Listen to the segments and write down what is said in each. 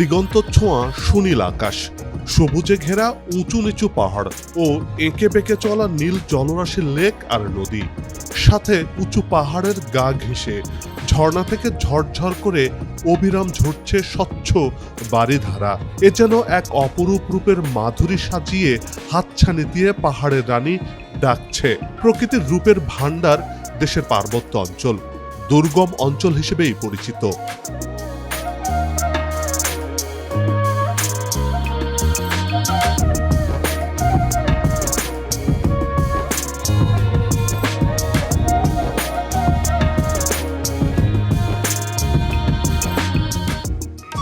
দিগন্ত ছোঁয়া সুনীল আকাশ। সবুজে ঘেরা উঁচু নিচু পাহাড় ও এঁকে বেঁকে চলা নীল জলরাশি লেক আর নদী। সাথে উঁচু পাহাড়ের গা ঘেঁষে ঝর্ণা থেকে ঝরঝর করে অবিরাম ঝরছে স্বচ্ছ বাড়িধারা এ যেন এক অপরূপ রূপের মাধুরী সাজিয়ে হাতছানি দিয়ে পাহাড়ের রানী ডাকছে। প্রকৃতির রূপের ভাণ্ডার দেশের পার্বত্য অঞ্চল। দুর্গম অঞ্চল হিসেবেই পরিচিত।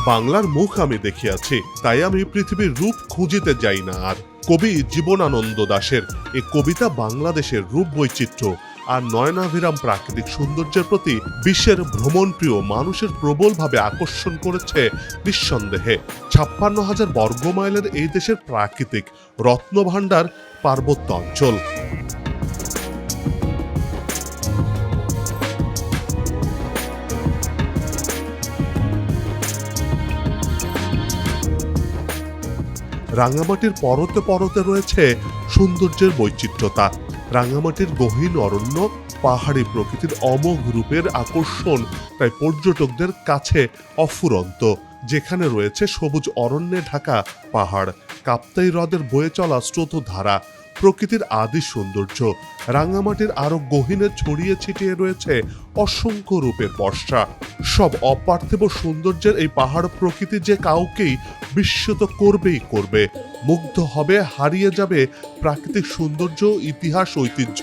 বাংলার মুখ আমি দেখিয়াছি, তাই আমি পৃথিবীর রূপ খুঁজিতে যাই না। আর কবি জীবনানন্দ দাশের এ কবিতা বাংলাদেশের রূপ বৈচিত্র্য আর নয়নাভিরাম প্রাকৃতিক সৌন্দর্যের প্রতি বিশ্বের ভ্রমণপ্রিয় মানুষের প্রবলভাবে আকর্ষণ করেছে নিঃসন্দেহে। ছাপ্পান্ন হাজার বর্গমাইলের এই দেশের প্রাকৃতিক রত্নভাণ্ডার পার্বত্য অঞ্চল। রাঙামাটির পরতে পরতে রয়েছে সৌন্দর্যের বৈচিত্র্যতা। রাঙামাটির গহীন অরণ্য পাহাড়ি প্রকৃতির অমোঘ রূপের আকর্ষণ, তাই পর্যটকদের কাছে অফুরন্ত। যেখানে রয়েছে সবুজ অরণ্যে ঢাকা পাহাড়, কাপ্তাই হ্রদের বয়ে চলা স্রোতধারা। প্রকৃতির আদি সৌন্দর্য। রাঙামাটির আরও গহীনে ছড়িয়ে ছিটিয়ে রয়েছে অসংখ্য রূপের বর্ষা। সব অপার্থিব সৌন্দর্যের এই পাহাড় প্রকৃতি যে কাউকেই বিস্মিত করবেই করবে। মুগ্ধ হবে, হারিয়ে যাবে প্রাকৃতিক সৌন্দর্য, ইতিহাস, ঐতিহ্য।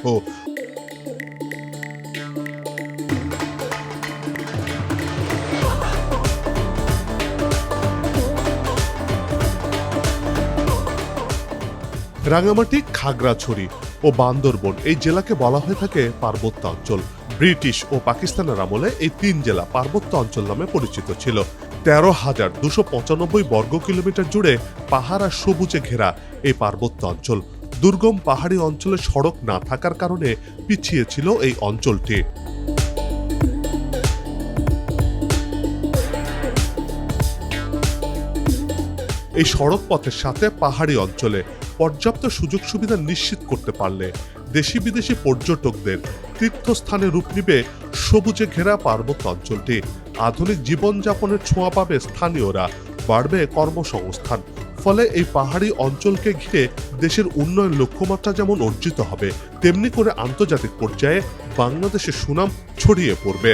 রাঙামাটি, খাগড়াছড়ি ও বান্দরবন এই জেলাকে বলা হয়ে থাকে পার্বত্য অঞ্চল। ব্রিটিশ ও পাকিস্তানের আমলে এই তিন জেলা পার্বত্য অঞ্চল নামে পরিচিত ছিল। তেরো হাজার দুশো পঁচানব্বই বর্গ কিলোমিটার জুড়ে পাহাড় সবুজে ঘেরা এই পার্বত্য অঞ্চল। দুর্গম পাহাড়ি অঞ্চলে সড়ক না থাকার কারণে পিছিয়ে ছিল এই অঞ্চলটি। এই সড়ক পথের সাথে পাহাড়ি অঞ্চলে পর্যাপ্ত সুযোগ সুবিধা নিশ্চিত করতে পারলে দেশি বিদেশি পর্যটকদের তীর্থস্থানে রূপ নিবে সবুজে ঘেরা পার্বত্য অঞ্চলটি। আধুনিক জীবনযাপনের ছোঁয়া পাবে স্থানীয়রা, বাড়বে কর্মসংস্থান। ফলে এই পাহাড়ি অঞ্চলকে ঘিরে দেশের উন্নয়ন লক্ষ্যমাত্রা যেমন অর্জিত হবে, তেমনি করে আন্তর্জাতিক পর্যায়ে বাংলাদেশের সুনাম ছড়িয়ে পড়বে।